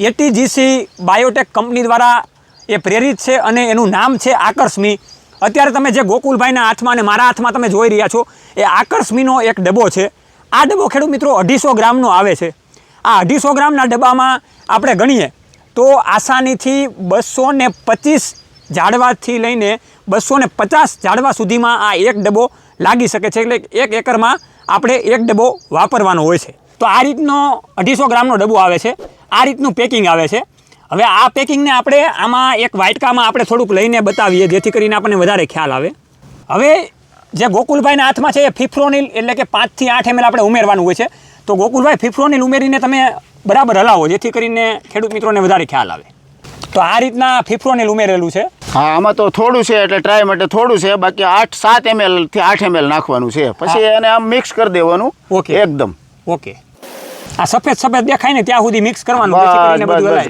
એટીજીસી Biotech company દ્વારા એ પ્રેરિત છે અને એનું નામ છે આકર્ષમી. અત્યારે તમે જે ગોકુલભાઈના હાથમાં અને મારા હાથમાં તમે જોઈ રહ્યા છો, એ આકર્ષમીનો એક ડબ્બો છે. આ ડબ્બો ખેડૂત મિત્રો અઢીસો ગ્રામનો આવે છે. આ અઢીસો ગ્રામના ડબ્બામાં આપણે ગણીએ તો આસાનીથી બસો ને પચીસ ઝાડવાથી લઈને બસો ને પચાસ ઝાડવા સુધીમાં આ એક ડબ્બો લાગી શકે છે. એટલે એક એકરમાં આપણે એક ડબ્બો વાપરવાનો હોય છે. તો આ રીતનો અઢીસો ગ્રામનો ડબ્બો આવે છે. આ રીતનું પેકિંગ આવે છે. હવે આ પેકિંગને આપણે આમાં એક વાઇટકામાં આપણે થોડુંક લઈને બતાવીએ જેથી કરીને આપણને વધારે ખ્યાલ આવે. હવે જે ગોકુલભાઈના હાથમાં છે એ ફિફ્રોનિલ એટલે કે પાંચથી આઠ એમએલ આપણે ઉમેરવાનું હોય છે. તો ગોકુલભાઈ ફિફ્રોનિલ ઉમેરીને તમે બરાબર હલાવો જેથી કરીને ખેડૂત મિત્રોને વધારે ખ્યાલ આવે. તો આ રીતના ફિફ્રોનિલ ઉમેરેલું છે. હા આમાં તો થોડું છે એટલે ટ્રાય માટે થોડું છે બાકી આઠ સાત એમએલથી આઠ એમએલ નાખવાનું છે. પછી એને આમ મિક્સ કરી દેવાનું ઓકે. એકદમ. ઓકે. આ સફેદ સફેદ દેખાય ને ત્યાં સુધી મિક્સ કરવાનું.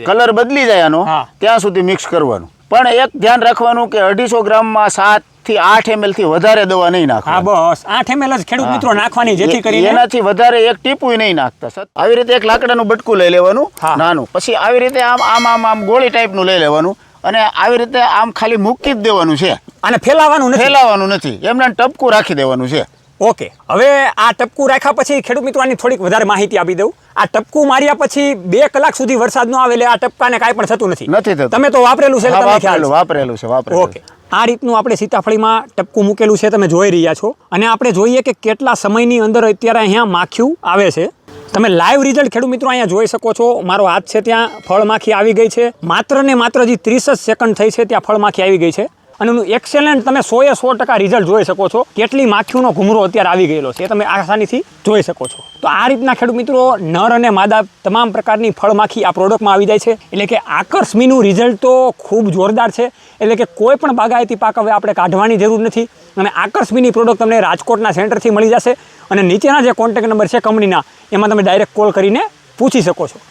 કલર બદલી જાય આનો. ત્યાં સુધી મિક્સ કરવાનું. પણ એક ધ્યાન રાખવાનું કે અઢીસો ગ્રામમાં સાતથી આઠ એમએલથી વધારે દવા નહીં હા બસ. આઠ એમએલ જ ખેડૂત મિત્રો નાખવાની જેથી કરી કરીને એનાથી વધારે એક ટીપુય નહીં નાખતા. સર આવી રીતે એક લાકડાનું બટકું લઈ લેવાનું નાનું. પછી આવી રીતે આમ આમ આમ આમ ગોળી ટાઈપનું લઈ લેવાનું અને આવી રીતે આમ ખાલી મૂકી જ દેવાનું છે. અને ફેલાવાનું નથી. ફેલાવાનું નથી. એમને ટપકું રાખી દેવાનું છે. ઓકે હવે આ ટપકું રાખ્યા પછી ખેડૂત મિત્રો આની થોડીક વધારે માહિતી આપી દઉં. આ ટપકું માર્યા પછી બે કલાક સુધી વરસાદ ન આવે એટલે આ ટપકાને કાંઈ પણ થતું નથી. નથી થતું. તમે તો વાપરેલું છે વાપરેલું છે. વાપરેલું છે વાપરેલું ઓકે આ રીતનું આપણે સીતાફળીમાં ટપકું મૂકેલું છે તમે જોઈ રહ્યા છો. અને આપણે જોઈએ કે કેટલા સમયની અંદર અત્યારે અહીંયા માખ્યું આવે છે. તમે લાઈવ રિઝલ્ટ ખેડૂત મિત્રો અહીંયા જોઈ શકો છો. મારો હાથ છે ત્યાં ફળમાખી આવી ગઈ છે. માત્ર ને માત્ર જે ત્રીસ જ સેકન્ડ થઈ છે ત્યાં ફળમાખી આવી ગઈ છે. અને એનું એક્સેલન્ટ તમે સોએ સો ટકા રિઝલ્ટ જોઈ શકો છો. કેટલી માખીઓનો ઘૂમરો અત્યારે આવી ગયેલો છે એ તમે આસાનીથી જોઈ શકો છો. તો આ રીતના ખેડૂત મિત્રો, નર અને માદા તમામ પ્રકારની ફળમાખી આ પ્રોડક્ટમાં આવી જાય છે. એટલે કે આકર્ષમીનું રિઝલ્ટ તો ખૂબ જોરદાર છે. એટલે કે કોઈ પણ બાગાયતી પાક હવે આપણે કાઢવાની જરૂર નથી. અને આકર્ષમીની પ્રોડક્ટ તમને રાજકોટના સેન્ટરથી મળી જશે. અને નીચેના જે કોન્ટેક્ટ નંબર છે કંપનીના એમાં તમે ડાયરેક્ટ કોલ કરીને પૂછી શકો છો.